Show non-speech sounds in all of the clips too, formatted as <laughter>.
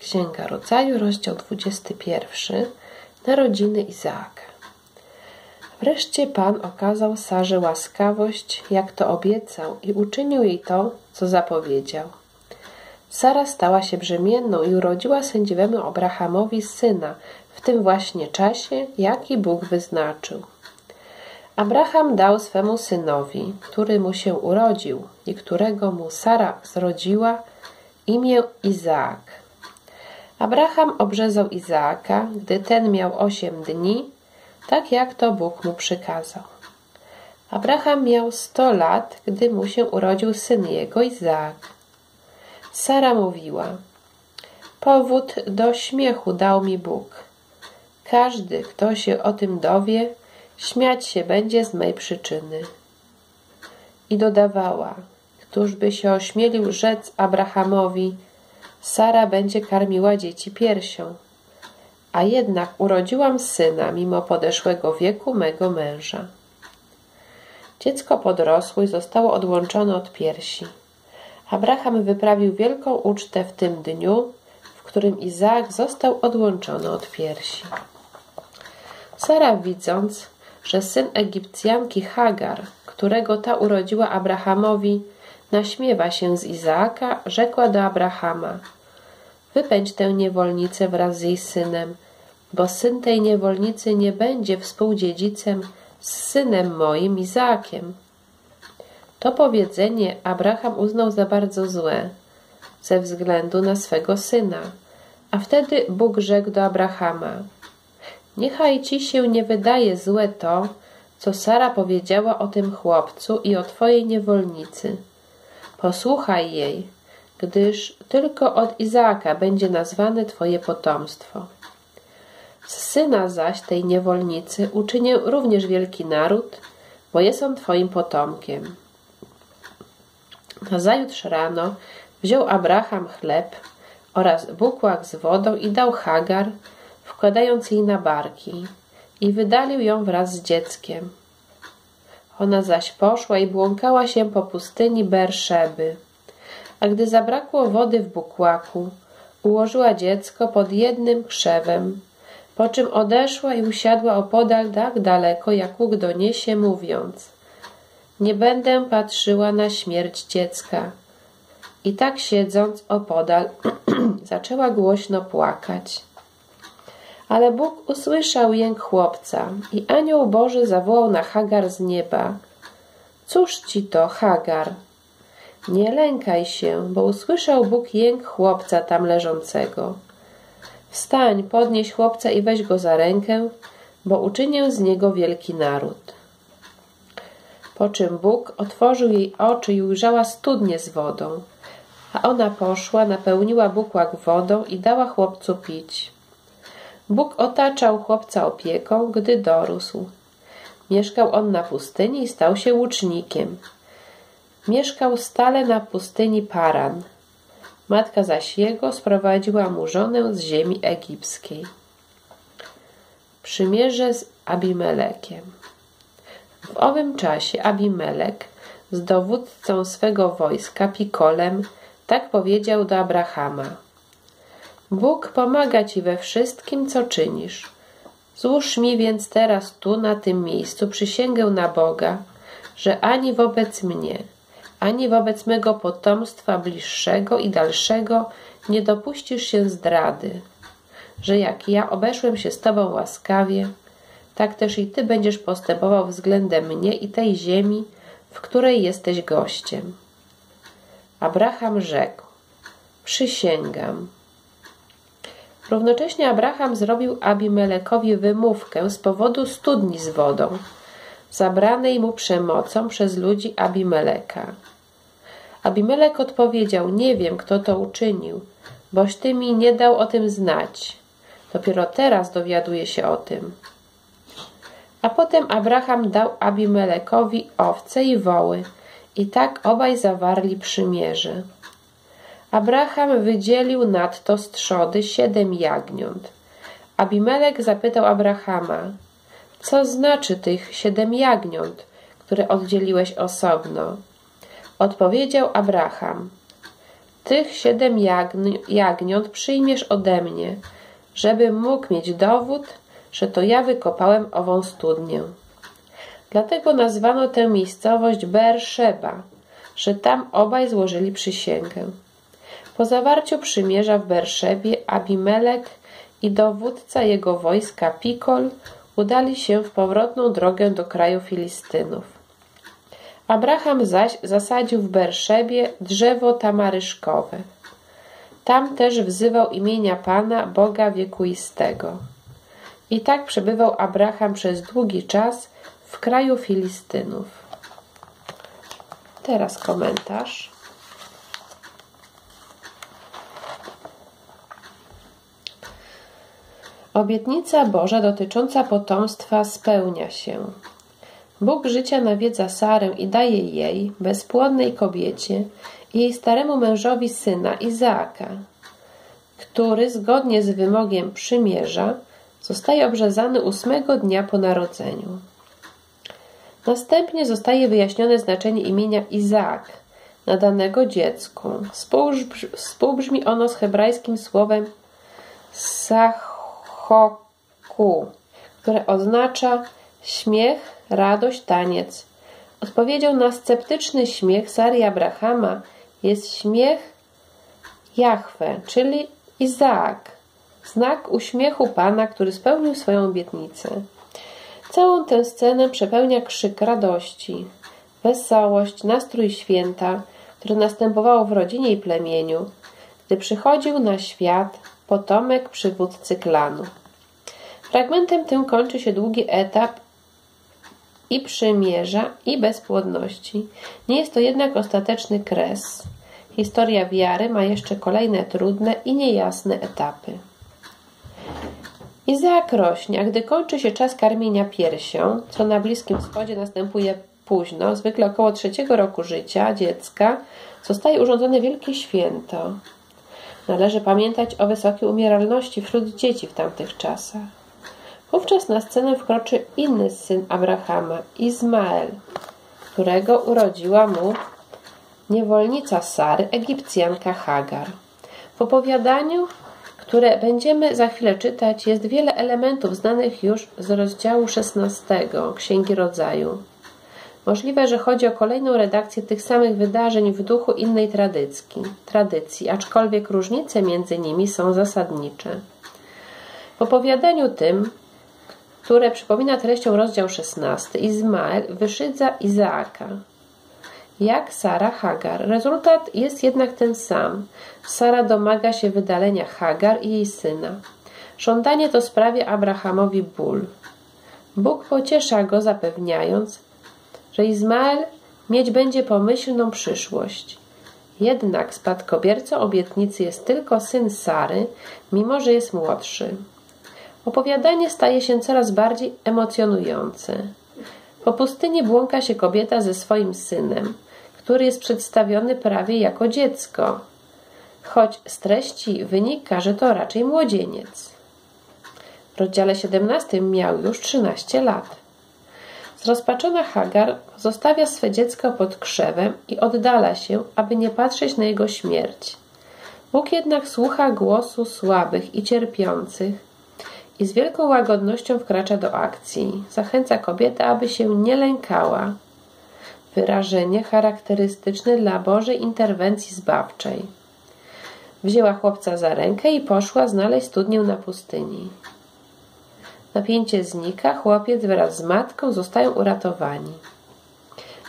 Księga Rodzaju, rozdział 21. Narodziny Izaaka. Wreszcie Pan okazał Sarze łaskawość, jak to obiecał, i uczynił jej to, co zapowiedział. Sara stała się brzemienną i urodziła sędziwemu Abrahamowi syna w tym właśnie czasie, jaki Bóg wyznaczył. Abraham dał swemu synowi, który mu się urodził i którego mu Sara zrodziła, imię Izaak. Abraham obrzezał Izaaka, gdy ten miał osiem dni, tak jak to Bóg mu przykazał. Abraham miał sto lat, gdy mu się urodził syn jego Izaak. Sara mówiła: Powód do śmiechu dał mi Bóg. Każdy, kto się o tym dowie, śmiać się będzie z mej przyczyny. I dodawała: Któż by się ośmielił rzec Abrahamowi: Sara będzie karmiła dzieci piersią. A jednak urodziłam syna mimo podeszłego wieku mego męża. Dziecko podrosło i zostało odłączone od piersi. Abraham wyprawił wielką ucztę w tym dniu, w którym Izaak został odłączony od piersi. Sara widząc, że syn Egipcjanki Hagar, którego ta urodziła Abrahamowi, naśmiewa się z Izaaka, rzekła do Abrahama: Wypędź tę niewolnicę wraz z jej synem, bo syn tej niewolnicy nie będzie współdziedzicem z synem moim Izaakiem. To powiedzenie Abraham uznał za bardzo złe, ze względu na swego syna. A wtedy Bóg rzekł do Abrahama: Niechaj ci się nie wydaje złe to, co Sara powiedziała o tym chłopcu i o twojej niewolnicy. Posłuchaj jej, gdyż tylko od Izaaka będzie nazwane twoje potomstwo. Z syna zaś tej niewolnicy uczynię również wielki naród, bo jest on twoim potomkiem. Nazajutrz rano wziął Abraham chleb oraz bukłak z wodą i dał Hagar, wkładając jej na barki, i wydalił ją wraz z dzieckiem. Ona zaś poszła i błąkała się po pustyni Berszeby. A gdy zabrakło wody w bukłaku, ułożyła dziecko pod jednym krzewem, po czym odeszła i usiadła opodal tak daleko, jak łuk doniesie, mówiąc Nie będę patrzyła na śmierć dziecka. I tak siedząc opodal, <clears throat> zaczęła głośno płakać. Ale Bóg usłyszał jęk chłopca i anioł Boży zawołał na Hagar z nieba. Cóż ci to, Hagar? Nie lękaj się, bo usłyszał Bóg jęk chłopca tam leżącego. Wstań, podnieś chłopca i weź go za rękę, bo uczynię z niego wielki naród. Po czym Bóg otworzył jej oczy i ujrzała studnię z wodą. A ona poszła, napełniła bukłak wodą i dała chłopcu pić. Bóg otaczał chłopca opieką, gdy dorósł. Mieszkał on na pustyni i stał się łucznikiem. Mieszkał stale na pustyni Paran. Matka zaś jego sprowadziła mu żonę z ziemi egipskiej. Przymierze z Abimelekiem. W owym czasie Abimelek z dowódcą swego wojska Pikolem tak powiedział do Abrahama – Bóg pomaga ci we wszystkim, co czynisz. Złóż mi więc teraz tu, na tym miejscu, przysięgę na Boga, że ani wobec mnie, ani wobec mego potomstwa bliższego i dalszego nie dopuścisz się zdrady, że jak ja obeszłem się z Tobą łaskawie, tak też i Ty będziesz postępował względem mnie i tej ziemi, w której jesteś gościem. Abraham rzekł: Przysięgam. Równocześnie Abraham zrobił Abimelekowi wymówkę z powodu studni z wodą, zabranej mu przemocą przez ludzi Abimeleka. Abimelek odpowiedział: Nie wiem, kto to uczynił, boś ty mi nie dał o tym znać. Dopiero teraz dowiaduję się o tym. A potem Abraham dał Abimelekowi owce i woły, i tak obaj zawarli przymierze. Abraham wydzielił nadto z trzody siedem jagniąt. Abimelek zapytał Abrahama, co znaczy tych siedem jagniąt, które oddzieliłeś osobno? Odpowiedział Abraham, tych siedem jagn jagniąt przyjmiesz ode mnie, żeby mógł mieć dowód, że to ja wykopałem ową studnię. Dlatego nazwano tę miejscowość Beersheba, że tam obaj złożyli przysięgę. Po zawarciu przymierza w Berszebie Abimelek i dowódca jego wojska Pikol udali się w powrotną drogę do kraju Filistynów. Abraham zaś zasadził w Berszebie drzewo tamaryszkowe. Tam też wzywał imienia Pana, Boga wiekuistego. I tak przebywał Abraham przez długi czas w kraju Filistynów. Teraz komentarz. Obietnica Boża dotycząca potomstwa spełnia się. Bóg życia nawiedza Sarę i daje jej, bezpłodnej kobiecie, i jej staremu mężowi syna Izaaka, który zgodnie z wymogiem przymierza zostaje obrzezany ósmego dnia po narodzeniu. Następnie zostaje wyjaśnione znaczenie imienia Izaak, nadanego dziecku. Współbrzmi ono z hebrajskim słowem sachoku, które oznacza śmiech, radość, taniec. Odpowiedzią na sceptyczny śmiech Sary Abrahama jest śmiech Jahwe, czyli Izaak, znak uśmiechu Pana, który spełnił swoją obietnicę. Całą tę scenę przepełnia krzyk radości, wesołość, nastrój święta, który następowało w rodzinie i plemieniu, gdy przychodził na świat potomek przywódcy klanu. Fragmentem tym kończy się długi etap i przymierza, i bezpłodności. Nie jest to jednak ostateczny kres. Historia wiary ma jeszcze kolejne trudne i niejasne etapy. Izaak rośnie, a gdy kończy się czas karmienia piersią, co na Bliskim Wschodzie następuje późno, zwykle około trzeciego roku życia dziecka, zostaje urządzone wielkie święto. Należy pamiętać o wysokiej umieralności wśród dzieci w tamtych czasach. Wówczas na scenę wkroczy inny syn Abrahama, Izmael, którego urodziła mu niewolnica Sary, Egipcjanka Hagar. W opowiadaniu, które będziemy za chwilę czytać, jest wiele elementów znanych już z rozdziału 16 Księgi Rodzaju. Możliwe, że chodzi o kolejną redakcję tych samych wydarzeń w duchu innej tradycji, tradycji aczkolwiek różnice między nimi są zasadnicze. W opowiadaniu tym które przypomina treścią rozdział 16. Izmael wyszydza Izaaka. Jak Sara Hagar. Rezultat jest jednak ten sam. Sara domaga się wydalenia Hagar i jej syna. Żądanie to sprawia Abrahamowi ból. Bóg pociesza go, zapewniając, że Izmael mieć będzie pomyślną przyszłość. Jednak spadkobiercą obietnicy jest tylko syn Sary, mimo że jest młodszy. Opowiadanie staje się coraz bardziej emocjonujące. Po pustyni błąka się kobieta ze swoim synem, który jest przedstawiony prawie jako dziecko, choć z treści wynika, że to raczej młodzieniec. W rozdziale 17 miał już 13 lat. Zrozpaczona Hagar zostawia swe dziecko pod krzewem i oddala się, aby nie patrzeć na jego śmierć. Bóg jednak słucha głosu słabych i cierpiących i z wielką łagodnością wkracza do akcji. Zachęca kobietę, aby się nie lękała. Wyrażenie charakterystyczne dla Bożej interwencji zbawczej. Wzięła chłopca za rękę i poszła znaleźć studnię na pustyni. Napięcie znika, chłopiec wraz z matką zostają uratowani.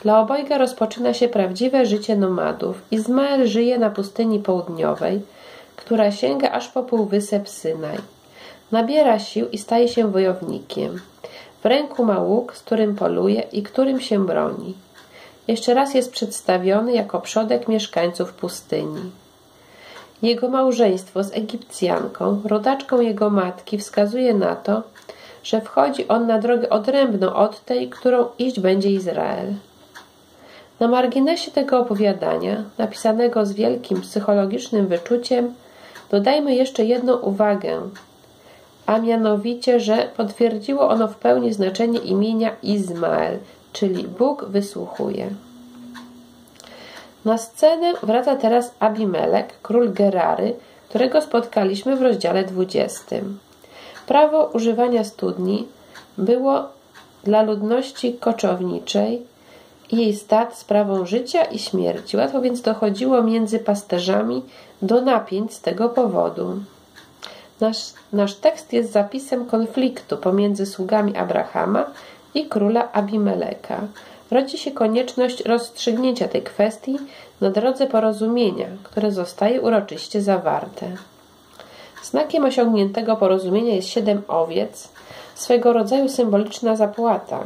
Dla obojga rozpoczyna się prawdziwe życie nomadów. Izmael żyje na pustyni południowej, która sięga aż po półwysep Synaj. Nabiera sił i staje się wojownikiem. W ręku ma łuk, z którym poluje i którym się broni. Jeszcze raz jest przedstawiony jako przodek mieszkańców pustyni. Jego małżeństwo z Egipcjanką, rodaczką jego matki, wskazuje na to, że wchodzi on na drogę odrębną od tej, którą iść będzie Izrael. Na marginesie tego opowiadania, napisanego z wielkim psychologicznym wyczuciem, dodajmy jeszcze jedną uwagę, a mianowicie, że potwierdziło ono w pełni znaczenie imienia Izmael, czyli Bóg wysłuchuje. Na scenę wraca teraz Abimelek, król Gerary, którego spotkaliśmy w rozdziale 20. Prawo używania studni było dla ludności koczowniczej jej stad sprawą życia i śmierci. Łatwo więc dochodziło między pasterzami do napięć z tego powodu. Nasz, nasz tekst jest zapisem konfliktu pomiędzy sługami Abrahama i króla Abimeleka. Rodzi się konieczność rozstrzygnięcia tej kwestii na drodze porozumienia, które zostaje uroczyście zawarte. Znakiem osiągniętego porozumienia jest siedem owiec, swego rodzaju symboliczna zapłata,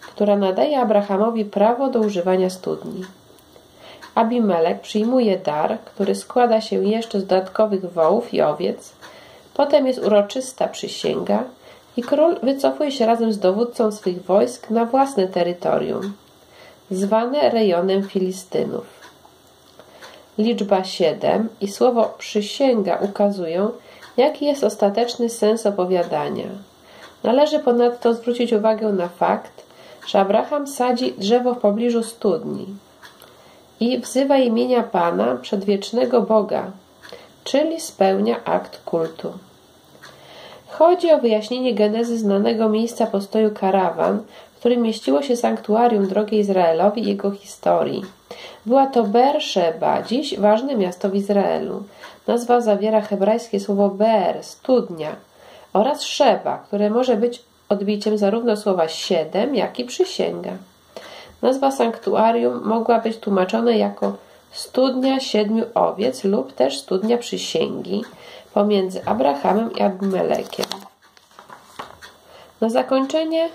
która nadaje Abrahamowi prawo do używania studni. Abimelek przyjmuje dar, który składa się jeszcze z dodatkowych wołów i owiec. Potem jest uroczysta przysięga i król wycofuje się razem z dowódcą swych wojsk na własne terytorium, zwane rejonem Filistynów. Liczba siedem i słowo przysięga ukazują, jaki jest ostateczny sens opowiadania. Należy ponadto zwrócić uwagę na fakt, że Abraham sadzi drzewo w pobliżu studni i wzywa imienia Pana przedwiecznego Boga, czyli spełnia akt kultu. Chodzi o wyjaśnienie genezy znanego miejsca postoju karawan, którym mieściło się sanktuarium drogi Izraelowi i jego historii. Była to Beersheba, dziś ważne miasto w Izraelu. Nazwa zawiera hebrajskie słowo Beer, studnia, oraz Szeba, które może być odbiciem zarówno słowa siedem, jak i przysięga. Nazwa sanktuarium mogła być tłumaczona jako studnia siedmiu owiec lub też studnia przysięgi pomiędzy Abrahamem i Abimelekiem. Na zakończenie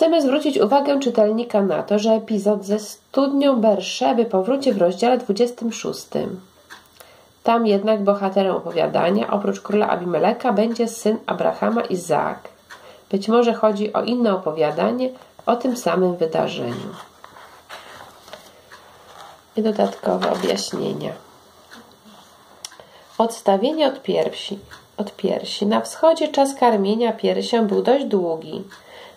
chcemy zwrócić uwagę czytelnika na to, że epizod ze studnią Berszeby powróci w rozdziale 26. Tam jednak bohaterem opowiadania, oprócz króla Abimeleka, będzie syn Abrahama Izaak. Być może chodzi o inne opowiadanie o tym samym wydarzeniu. I dodatkowe objaśnienia. Odstawienie od piersi. Od piersi. Na wschodzie czas karmienia piersią był dość długi.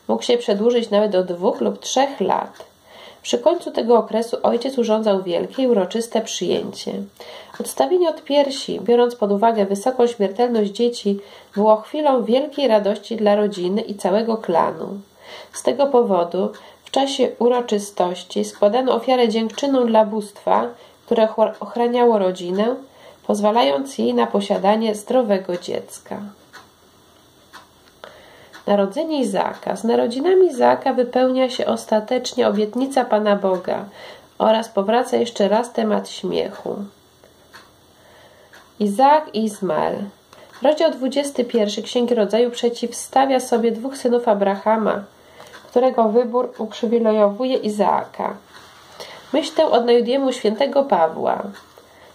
Mógł się przedłużyć nawet do dwóch lub trzech lat. Przy końcu tego okresu ojciec urządzał wielkie i uroczyste przyjęcie. Odstawienie od piersi, biorąc pod uwagę wysoką śmiertelność dzieci, było chwilą wielkiej radości dla rodziny i całego klanu. Z tego powodu w czasie uroczystości składano ofiarę dziękczynną dla bóstwa, które ochraniało rodzinę, pozwalając jej na posiadanie zdrowego dziecka. Narodzenie Izaaka. Z narodzinami Izaaka wypełnia się ostatecznie obietnica Pana Boga oraz powraca jeszcze raz temat śmiechu. Izaak i Izmael. Rozdział 21 Księgi Rodzaju przeciwstawia sobie dwóch synów Abrahama, którego wybór uprzywilejowuje Izaaka. Myśl tę odnajdujemy u świętego Pawła.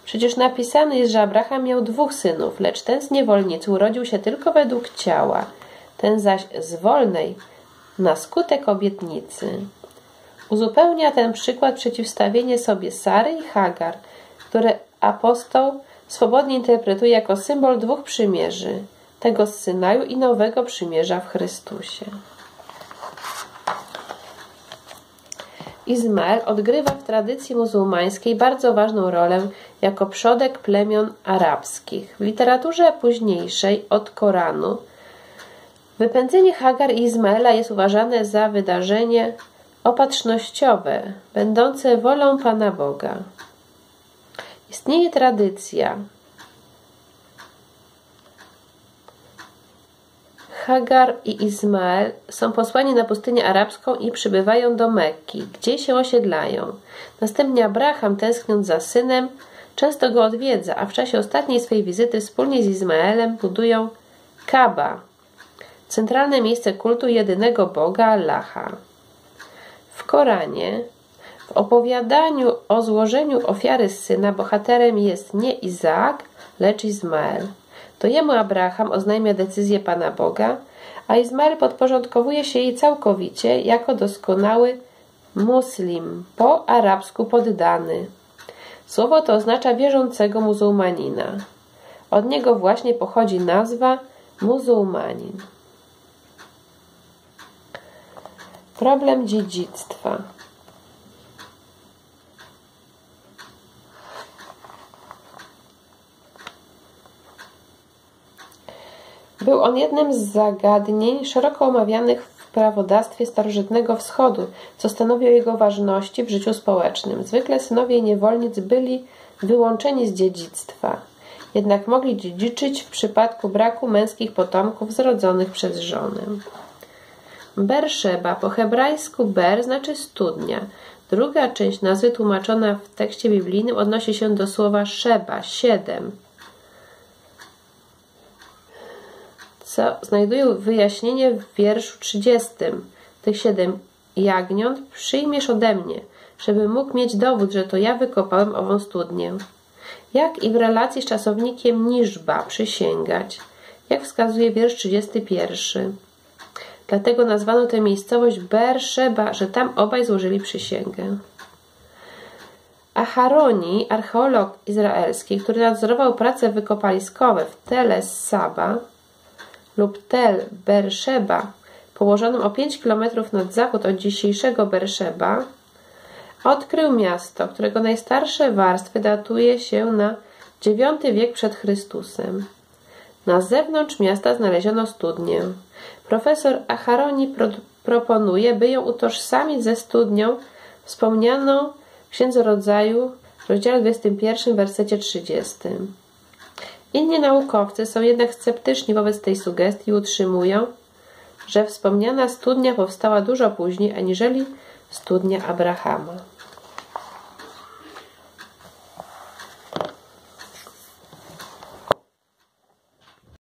Przecież napisane jest, że Abraham miał dwóch synów, lecz ten z niewolnicy urodził się tylko według ciała, ten zaś z wolnej na skutek obietnicy. Uzupełnia ten przykład przeciwstawienie sobie Sary i Hagar, które apostoł swobodnie interpretuje jako symbol dwóch przymierzy, tego z Synaju i nowego przymierza w Chrystusie. Izmael odgrywa w tradycji muzułmańskiej bardzo ważną rolę jako przodek plemion arabskich. W literaturze późniejszej od Koranu wypędzenie Hagar i Izmaela jest uważane za wydarzenie opatrznościowe, będące wolą Pana Boga. Istnieje tradycja. Hagar i Izmael są posłani na pustynię arabską i przybywają do Mekki, gdzie się osiedlają. Następnie Abraham, tęskniąc za synem, często go odwiedza, a w czasie ostatniej swojej wizyty wspólnie z Izmaelem budują Kaba, centralne miejsce kultu jedynego Boga Allaha. W Koranie w opowiadaniu o złożeniu ofiary syna bohaterem jest nie Izaak, lecz Izmael. To jemu Abraham oznajmia decyzję Pana Boga, a Izmael podporządkowuje się jej całkowicie jako doskonały muslim, po arabsku poddany. Słowo to oznacza wierzącego muzułmanina. Od niego właśnie pochodzi nazwa muzułmanin. Problem dziedzictwa. Był on jednym z zagadnień szeroko omawianych w prawodawstwie starożytnego wschodu, co stanowi o jego ważności w życiu społecznym. Zwykle synowie niewolnic byli wyłączeni z dziedzictwa, jednak mogli dziedziczyć w przypadku braku męskich potomków zrodzonych przez żonę. Berszeba po hebrajsku ber znaczy studnia. Druga część nazwy tłumaczona w tekście biblijnym odnosi się do słowa szeba, siedem. Co znajduje wyjaśnienie w wierszu 30. Tych siedem jagniąt przyjmiesz ode mnie, żeby mógł mieć dowód, że to ja wykopałem ową studnię. Jak i w relacji z czasownikiem niżba przysięgać, jak wskazuje wiersz 31. Dlatego nazwano tę miejscowość Berszeba, że tam obaj złożyli przysięgę. Aharoni, archeolog izraelski, który nadzorował prace wykopaliskowe w Teles Saba lub Tel Berszeba, położonym o 5 km nad zachód od dzisiejszego Berszeba, odkrył miasto, którego najstarsze warstwy datuje się na IX wiek przed Chrystusem. Na zewnątrz miasta znaleziono studnię. Profesor Acharoni pro proponuje, by ją utożsamić ze studnią wspomnianą w Księdze Rodzaju w rozdziale 21, wersecie 30. Inni naukowcy są jednak sceptyczni wobec tej sugestii i utrzymują, że wspomniana studnia powstała dużo później aniżeli studnia Abrahama.